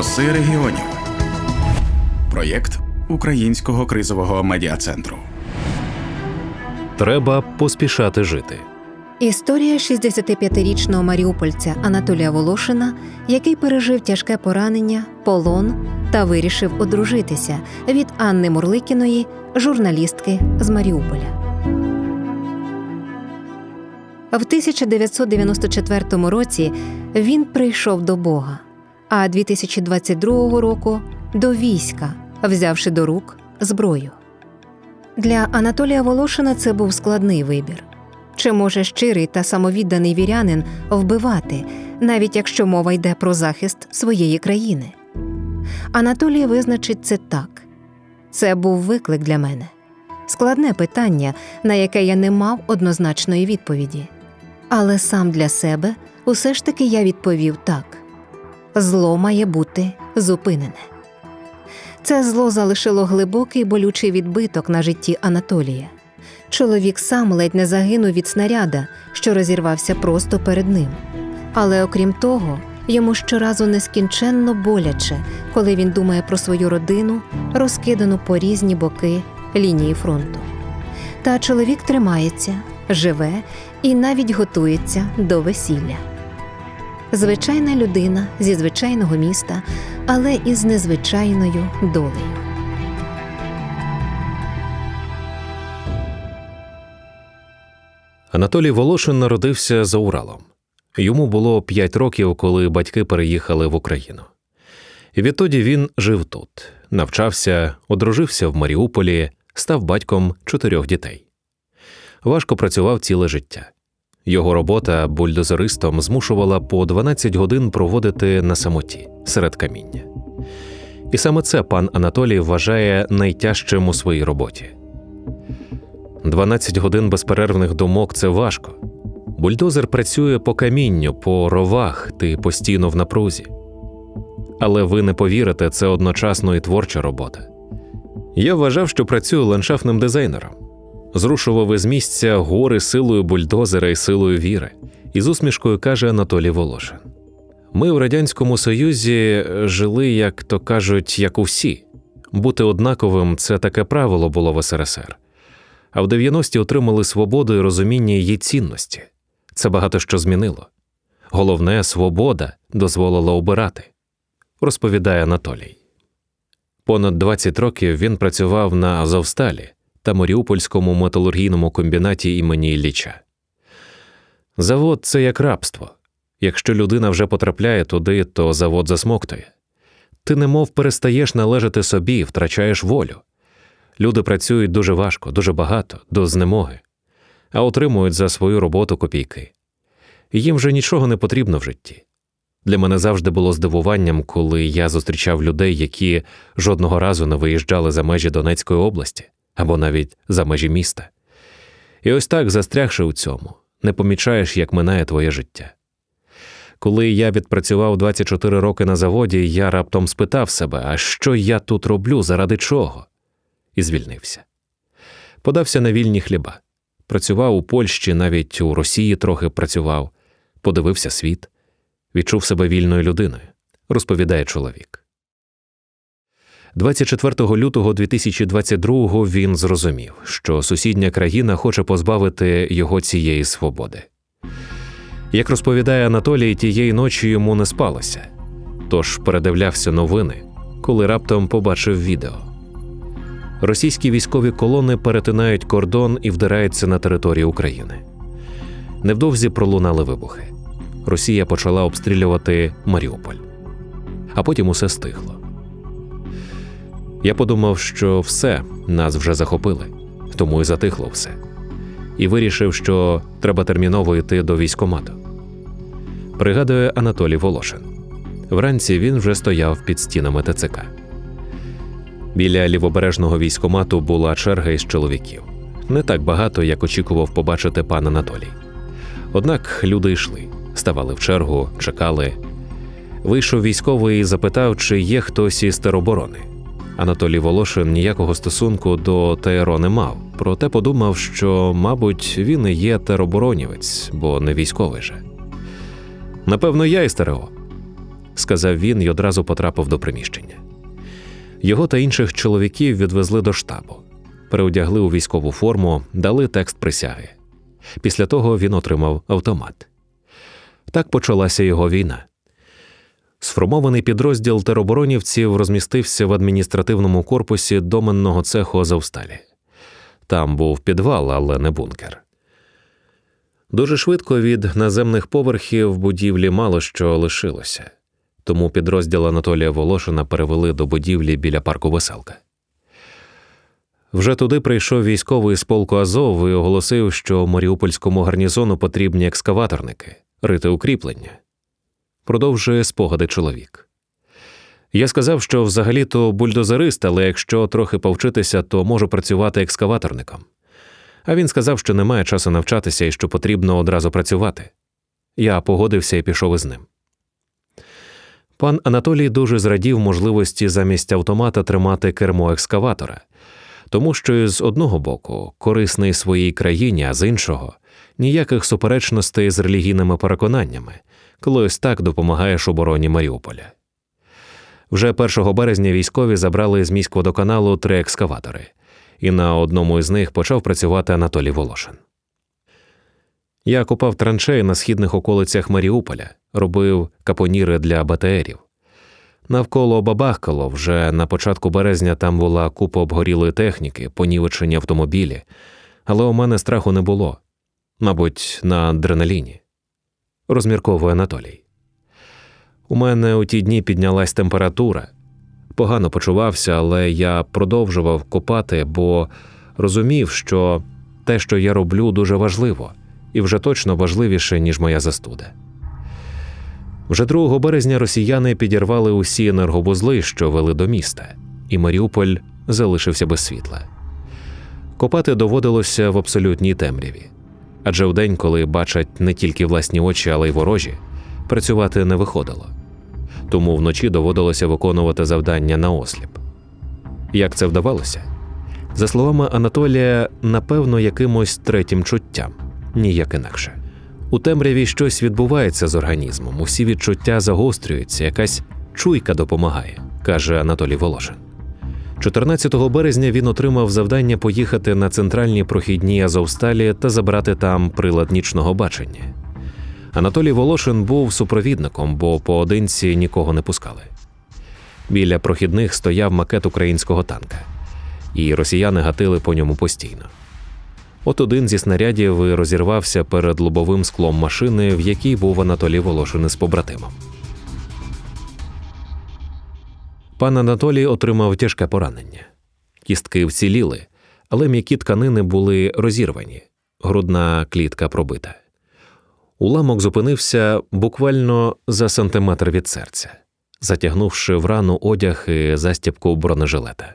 Голоси регіонів. Проєкт Українського кризового медіа-центру. Треба поспішати жити. Історія 65-річного маріупольця Анатолія Волошина, який пережив тяжке поранення, полон та вирішив одружитися від Анни Мурликіної, журналістки з Маріуполя. В 1994 році він прийшов до Бога, а 2022 року до війська, взявши до рук зброю. Для Анатолія Волошина це був складний вибір. Чи може щирий та самовідданий вірянин вбивати, навіть якщо мова йде про захист своєї країни? Анатолій визначить це так: це був виклик для мене, складне питання, на яке я не мав однозначної відповіді. Але сам для себе усе ж таки я відповів так: зло має бути зупинене. Це зло залишило глибокий болючий відбиток на житті Анатолія. Чоловік сам ледь не загинув від снаряда, що розірвався просто перед ним. Але окрім того, йому щоразу нескінченно боляче, коли він думає про свою родину, розкидану по різні боки лінії фронту. Та чоловік тримається, живе і навіть готується до весілля. Звичайна людина зі звичайного міста, але із незвичайною долею. Анатолій Волошин народився за Уралом. Йому було 5 років, коли батьки переїхали в Україну. І відтоді він жив тут, навчався, одружився в Маріуполі, став батьком чотирьох дітей. Важко працював ціле життя. Його робота бульдозеристом змушувала по 12 годин проводити на самоті серед каміння. І саме це пан Анатолій вважає найтяжчим у своїй роботі. 12 годин безперервних думок це важко. Бульдозер працює по камінню, по ровах, ти постійно в напрузі. Але ви не повірите, це одночасно і творча робота. Я вважав, що працюю ландшафтним дизайнером, зрушував із місця гори силою бульдозера і силою віри, і з усмішкою каже Анатолій Волошин. Ми в Радянському Союзі жили, як то кажуть, як усі. Бути однаковим це таке правило було в СРСР. А в 90-ті отримали свободу і розуміння її цінності. Це багато що змінило. Головне, свобода дозволила обирати, розповідає Анатолій. Понад 20 років він працював на Азовсталі та Маріупольському металургійному комбінаті імені Ілліча. Завод це як рабство. Якщо людина вже потрапляє туди, то завод засмоктує. Ти немов перестаєш належати собі, втрачаєш волю. Люди працюють дуже важко, дуже багато, до знемоги, а отримують за свою роботу копійки. Їм вже нічого не потрібно в житті. Для мене завжди було здивуванням, коли я зустрічав людей, які жодного разу не виїжджали за межі Донецької області або навіть за межі міста. І ось так, застрягши у цьому, не помічаєш, як минає твоє життя. Коли я відпрацював 24 роки на заводі, я раптом спитав себе, а що я тут роблю, заради чого? І звільнився. Подався на вільні хліба. Працював у Польщі, навіть у Росії трохи працював, подивився світ, відчув себе вільною людиною, розповідає чоловік. 24 лютого 2022-го він зрозумів, що сусідня країна хоче позбавити його цієї свободи. Як розповідає Анатолій, тієї ночі йому не спалося, тож передивлявся новини, коли раптом побачив відео. Російські військові колони перетинають кордон і вдираються на територію України. Невдовзі пролунали вибухи. Росія почала обстрілювати Маріуполь, а потім усе стихло. Я подумав, що все нас вже захопили, тому і затихло все. І вирішив, що треба терміново йти до військомату. Пригадує Анатолій Волошин. Вранці він вже стояв під стінами ТЦК. Біля лівобережного військомату була черга із чоловіків. Не так багато, як очікував побачити пан Анатолій. Однак люди йшли, ставали в чергу, чекали. Вийшов військовий і запитав, чи є хтось із тероборони. Анатолій Волошин ніякого стосунку до ТРО не мав, проте подумав, що, мабуть, він і є тероборонівець, бо не військовий же. Напевно, я із ТРО. сказав він і одразу потрапив до приміщення. Його та інших чоловіків відвезли до штабу, переодягли у військову форму, дали текст присяги. Після того він отримав автомат. Так почалася його війна. Сформований підрозділ тероборонівців розмістився в адміністративному корпусі доменного цеху Азовсталі. Там був підвал, але не бункер. Дуже швидко від наземних поверхів будівлі мало що лишилося, тому підрозділ Анатолія Волошина перевели до будівлі біля парку Веселка. Вже туди прийшов військовий з полку Азов і оголосив, що Маріупольському гарнізону потрібні екскаваторники, рити укріплення. Продовжує спогади чоловік. Я сказав, що взагалі-то бульдозерист, але якщо трохи повчитися, то можу працювати екскаваторником. А він сказав, що немає часу навчатися і що потрібно одразу працювати. Я погодився і пішов із ним. Пан Анатолій дуже зрадів можливості замість автомата тримати кермо екскаватора, тому що з одного боку корисний своїй країні, а з іншого ніяких суперечностей з релігійними переконаннями, коли ось так допомагаєш обороні Маріуполя. Вже 1 березня військові забрали з міськводоканалу три екскаватори, і на одному із них почав працювати Анатолій Волошин. Я копав траншеї на східних околицях Маріуполя, робив капоніри для БТРів. Навколо бабахкало вже на початку березня там була купа обгорілої техніки, понівечені автомобілі, але у мене страху не було, мабуть, на адреналіні. Розмірковує Анатолій. У мене у ті дні піднялась температура. Погано почувався, але я продовжував копати, бо розумів, що те, що я роблю, дуже важливо, і вже точно важливіше, ніж моя застуда. Вже 2 березня росіяни підірвали усі енерговузли, що вели до міста, і Маріуполь залишився без світла. Копати доводилося в абсолютній темряві. Адже в день, коли бачать не тільки власні очі, але й ворожі, працювати не виходило. Тому вночі доводилося виконувати завдання на осліп. Як це вдавалося? За словами Анатолія, напевно, якимось третім чуттям, ніяк інакше. У темряві щось відбувається з організмом, усі відчуття загострюються, якась чуйка допомагає, каже Анатолій Волошин. 14 березня він отримав завдання поїхати на центральні прохідні Азовсталі та забрати там прилад нічного бачення. Анатолій Волошин був супровідником, бо поодинці нікого не пускали. Біля прохідних стояв макет українського танка, і росіяни гатили по ньому постійно. От один зі снарядів розірвався перед лобовим склом машини, в якій був Анатолій Волошин із побратимом. Пан Анатолій отримав тяжке поранення. Кістки вціліли, але м'які тканини були розірвані, грудна клітка пробита. Уламок зупинився буквально за сантиметр від серця, затягнувши в рану одяг і застібку бронежилета.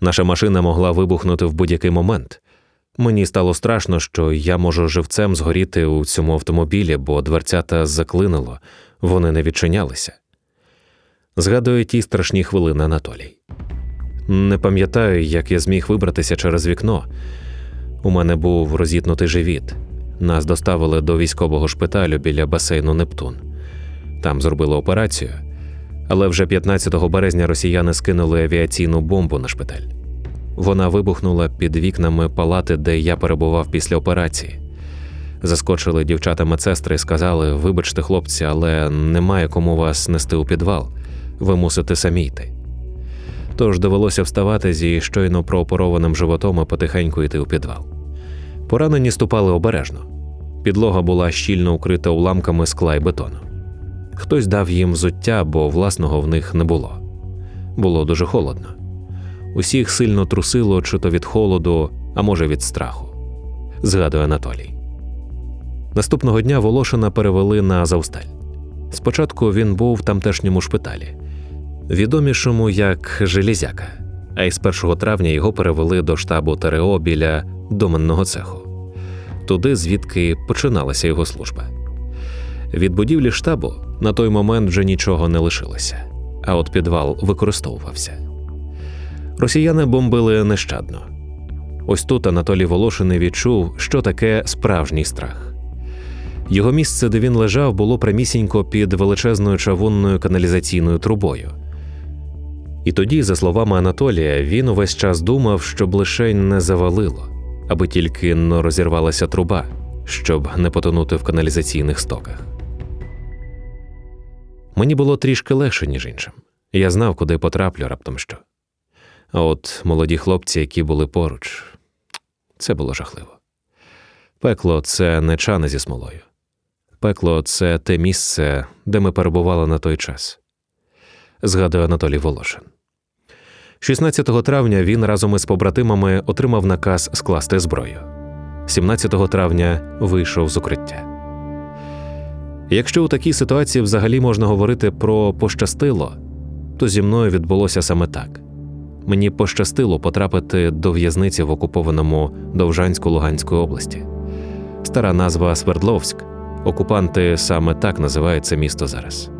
Наша машина могла вибухнути в будь-який момент. Мені стало страшно, що я можу живцем згоріти у цьому автомобілі, бо дверцята заклинило, вони не відчинялися. Згадує ті страшні хвилини Анатолій. Не пам'ятаю, як я зміг вибратися через вікно. У мене був розітнутий живіт. Нас доставили до військового шпиталю біля басейну Нептун. Там зробили операцію, але вже 15 березня росіяни скинули авіаційну бомбу на шпиталь. Вона вибухнула під вікнами палати, де я перебував після операції. Заскочили дівчата медсестри і сказали: Вибачте, хлопці, але немає кому вас нести у підвал. Ви мусите самі йти. Тож довелося вставати зі щойно прооперованим животом і потихеньку йти у підвал. Поранені ступали обережно. Підлога була щільно укрита уламками скла й бетону. Хтось дав їм взуття, бо власного в них не було. Було дуже холодно. Усіх сильно трусило чи то від холоду, а може від страху, згадує Анатолій. Наступного дня Волошина перевели на Азовсталь. Спочатку він був в тамтешньому шпиталі, відомішому як Железяка, а із 1 травня його перевели до штабу ТРО біля доменного цеху, туди, звідки починалася його служба. Від будівлі штабу на той момент вже нічого не лишилося, а от підвал використовувався. Росіяни бомбили нещадно. Ось тут Анатолій Волошин відчув, що таке справжній страх. Його місце, де він лежав, було прямісінько під величезною чавунною каналізаційною трубою. І тоді, за словами Анатолія, він увесь час думав, щоб лишень не завалило, аби тільки не розірвалася труба, щоб не потонути в каналізаційних стоках. Мені було трішки легше, ніж іншим. Я знав, куди потраплю раптом що. А от молоді хлопці, які були поруч, це було жахливо. Пекло це не чани зі смолою. Пекло це те місце, де ми перебували на той час, згадує Анатолій Волошин. 16 травня він разом із побратимами отримав наказ скласти зброю. 17 травня вийшов з укриття. Якщо у такій ситуації взагалі можна говорити про пощастило, то зі мною відбулося саме так. Мені пощастило потрапити до в'язниці в окупованому Довжанську-Луганської області. Стара назва Свердловськ. Окупанти саме так називають це місто зараз.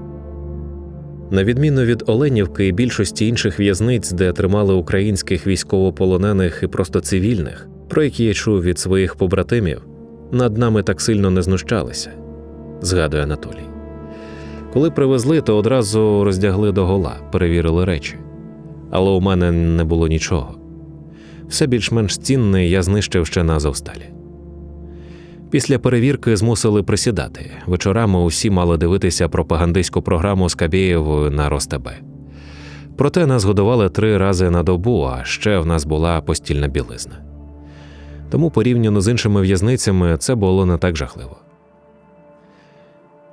На відміну від Оленівки і більшості інших в'язниць, де тримали українських військовополонених і просто цивільних, про які я чув від своїх побратимів, над нами так сильно не знущалися, згадує Анатолій. Коли привезли, то одразу роздягли догола, перевірили речі. Але у мене не було нічого. Все більш-менш цінне я знищив ще на Азовсталі. Після перевірки змусили присідати. Вечорами усі мали дивитися пропагандистську програму Скабєєвою на РосТБ. Проте нас годували три рази на добу, а ще в нас була постільна білизна. Тому порівняно з іншими в'язницями це було не так жахливо.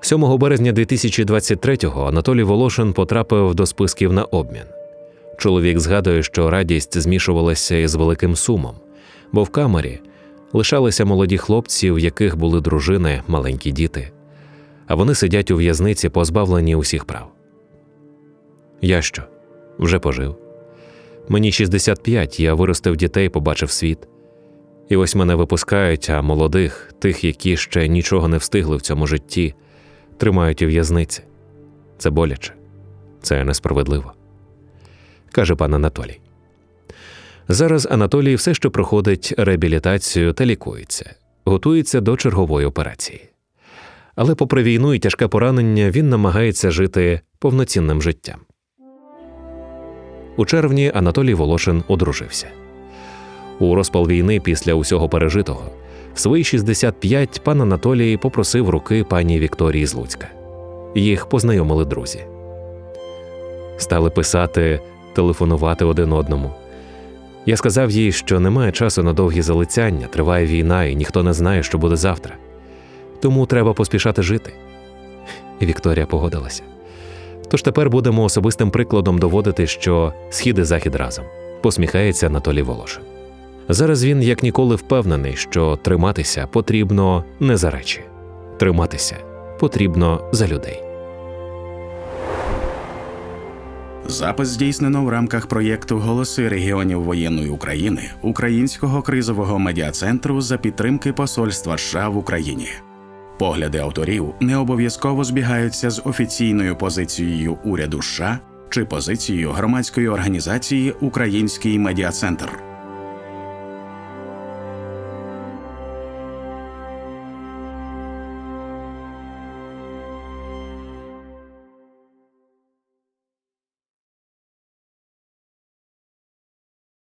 7 березня 2023-го Анатолій Волошин потрапив до списків на обмін. Чоловік згадує, що радість змішувалася із великим сумом, бо в камері лишалися молоді хлопці, в яких були дружини, маленькі діти, а вони сидять у в'язниці, позбавлені усіх прав. Я що? Вже пожив. Мені 65, я виростив дітей, побачив світ. І ось мене випускають, а молодих, тих, які ще нічого не встигли в цьому житті, тримають у в'язниці. Це боляче, це несправедливо, каже пан Анатолій. Зараз Анатолій все ще проходить реабілітацію та лікується, готується до чергової операції. Але, попри війну і тяжке поранення, він намагається жити повноцінним життям. У червні Анатолій Волошин одружився. У розпал війни після усього пережитого в свої 65 пан Анатолій попросив руки пані Вікторії з Луцька. Їх познайомили друзі. Стали писати, телефонувати один одному. Я сказав їй, що немає часу на довгі залицяння, триває війна, і ніхто не знає, що буде завтра. Тому треба поспішати жити. І Вікторія погодилася. Тож тепер будемо особистим прикладом доводити, що схід і захід разом, посміхається Анатолій Волошин. Зараз він як ніколи впевнений, що триматися потрібно не за речі, триматися потрібно за людей. Запис здійснено в рамках проєкту Голоси регіонів воєнної України Українського кризового медіа-центру за підтримки Посольства США в Україні. Погляди авторів не обов'язково збігаються з офіційною позицією уряду США чи позицією громадської організації Український медіа-центр.